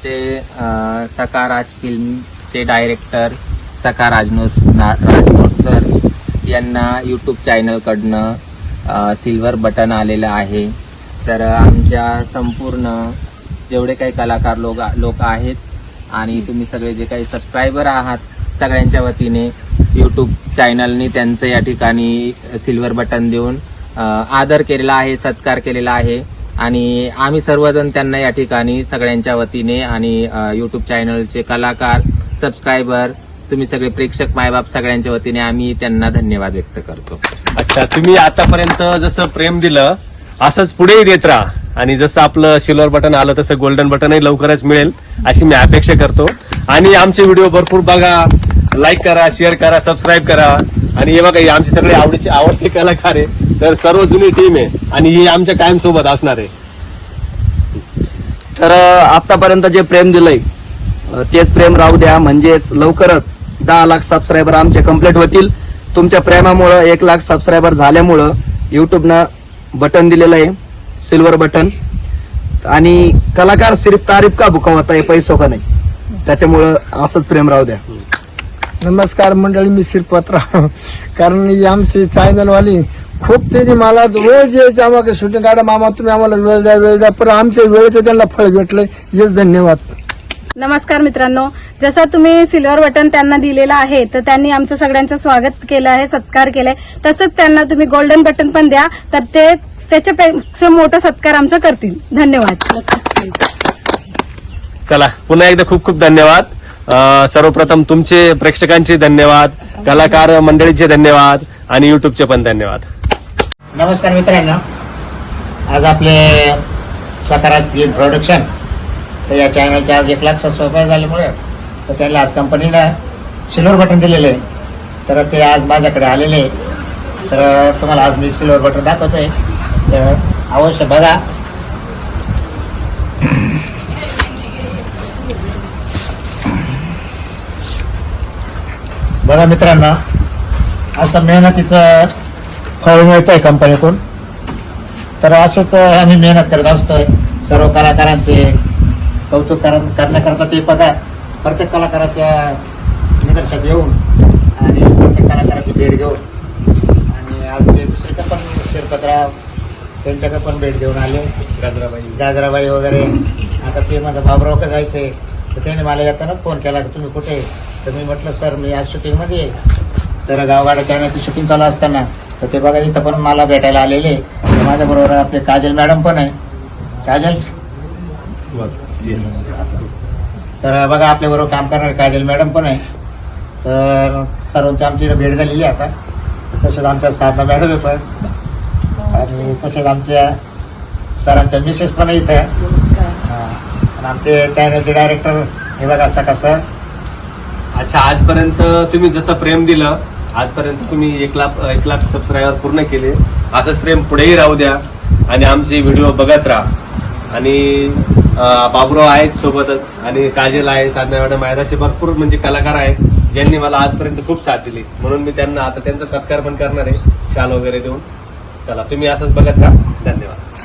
आमचे सकाराज फिल्मचे डायरेक्टर सका राजनोस ना- राजनोस सर यांना यूट्यूब चॅनलकडनं सिल्वर बटन आलेलं आहे. तर आमच्या संपूर्ण जेवढे काही कलाकार लोक लोक आहेत आणि तुम्ही सगळे जे काही सबस्क्रायबर आहात सगळ्यांच्या वतीने यूट्यूब चॅनलनी त्यांचं या ठिकाणी सिल्वर बटन देऊन आदर केलेला आहे सत्कार केलेला आहे. आणि आम्ही सर्वजण त्यांना या ठिकाणी सगळ्यांच्या वतीने आणि यूट्यूब चॅनलचे कलाकार सबस्क्रायबर तुम्ही सगळे प्रेक्षक मायबाप सगळ्यांच्या वतीने आम्ही त्यांना धन्यवाद व्यक्त करतो. अच्छा तुम्ही आतापर्यंत जसं प्रेम दिलं असंच पुढेही देत राहा. आणि जसं आपलं सिल्वर बटन आलं तसं गोल्डन बटनही लवकरच मिळेल अशी मी अपेक्षा करतो. आणि आमचे व्हिडिओ भरपूर बघा लाईक करा शेअर करा सबस्क्राईब करा. आणि हे बघा आमचे सगळे आवडीचे आवडते कलाकार आहे. तर सर्व जुनी टीम आहे आणि ही आमच्या कायम सोबत असणार आहे. तर आतापर्यंत जे प्रेम दिलंय तेच प्रेम राहू द्या. म्हणजेच लवकरच दहा लाख सबस्क्रायबर आमचे कंप्लीट होतील. तुमच्या प्रेमामुळं एक लाख सबस्क्रायबर झाल्यामुळं युट्यूबनं बटन दिलेलं आहे सिल्वर बटन आणि कलाकार सिर्फ तारीफ का भुका होता हे पैसो का नाही? त्याच्यामुळं असंच प्रेम राहू द्या. नमस्कार मंडळी मी श्रीपतराव कारण आमची चॅनलवाली खूप त्यांनी मला रोज यायचे आम्हाला शूटिंग काढा मामा तुम्ही आम्हाला वेळ द्या वेळ द्या. पण आमच्या वेळेचं त्यांना फळ भेटलंय. हेच धन्यवाद. नमस्कार मित्रांनो. जसं तुम्ही सिल्वर बटन त्यांना दिलेलं आहे तर त्यांनी आमचं सगळ्यांचं स्वागत केलं आहे सत्कार केलाय. तसंच त्यांना तुम्ही गोल्डन बटन पण द्या तर ते त्याच्यापेक्षा मोठा सत्कार आमचा करतील. धन्यवाद. चला पुन्हा एकदा खूप खूप धन्यवाद. अं, सर्वप्रथम तुमचे प्रेक्षकांचे धन्यवाद कलाकार मंडळीचे धन्यवाद आणि युट्यूबचे पण धन्यवाद. नमस्कार मित्रांनो. आज आपले सकारात ग्रीन प्रोडक्शन तर या चॅनलचे आज एक लाख सबस्क्राईबर झाल्यामुळे तर त्यांना आज कंपनीनं सिल्वर बटन दिलेलं. आहे तर ते आज माझ्याकडे आलेले आहे. तर तुम्हाला आज मी सिल्वर बटन दाखवतोय. तर अवश्य बघा. बघा मित्रांनो असं मेहनतीचं फळ मिळतंय कंपनीकडून. तर असंच आम्ही मेहनत करत असतोय सर्व कलाकारांचे कौतुक कर- करण्याकरता ते बघा प्रत्येक कलाकाराच्या निदर्शनात येऊन आणि प्रत्येक कलाकाराची भेट घेऊन आणि आज ते दुसरीकडे पण शिरपतराव त्यांच्याकडे पण भेट घेऊन आले. गाजराबाई वगैरे. आता ते म्हणलं बाबराव का जायचंय. तर त्याने मला येतानाच फोन केला की तुम्ही कुठे? तर मी म्हटलं सर मी आज शूटिंगमध्ये आहे. तर गावगाड्या चॅनलची शूटिंग चालू असताना तर ते बघा इथं पण मला भेटायला आलेले तर माझ्याबरोबर आपले काजल मॅडम पण आहे. काजल? तर बघा आपल्याबरोबर काम करणारे काजल मॅडम पण आहे. तर सर्वांची आमची इकडे भेट झालेली आहे आता. तसेच आमच्या साधना मॅडम आहे पण. आणि तसेच आमच्या सरांच्या मिसेस पण आहे इथं. हा. आणि आमचे चॅनलचे डायरेक्टर हे बघा सका सर. अच्छा आजपर्यंत तुम्ही जसं प्रेम दिलं आजपर्यंत तुम्ही एक लाख एक लाख सबस्क्रायबर पूर्ण केले. असंच प्रेम पुढेही राहू द्या आणि आमचे व्हिडिओ बघत राहा. आणि बाबुराव आहेत सोबतच आणि काजल आहे साधना मॅडम आहेत. असे भरपूर म्हणजे कलाकार आहेत ज्यांनी मला आजपर्यंत खूप साथ दिली. म्हणून मी त्यांना आता त्यांचा सत्कार पण करणार आहे. शाल वगैरे देऊन. चला तुम्ही असंच बघत राहा. धन्यवाद.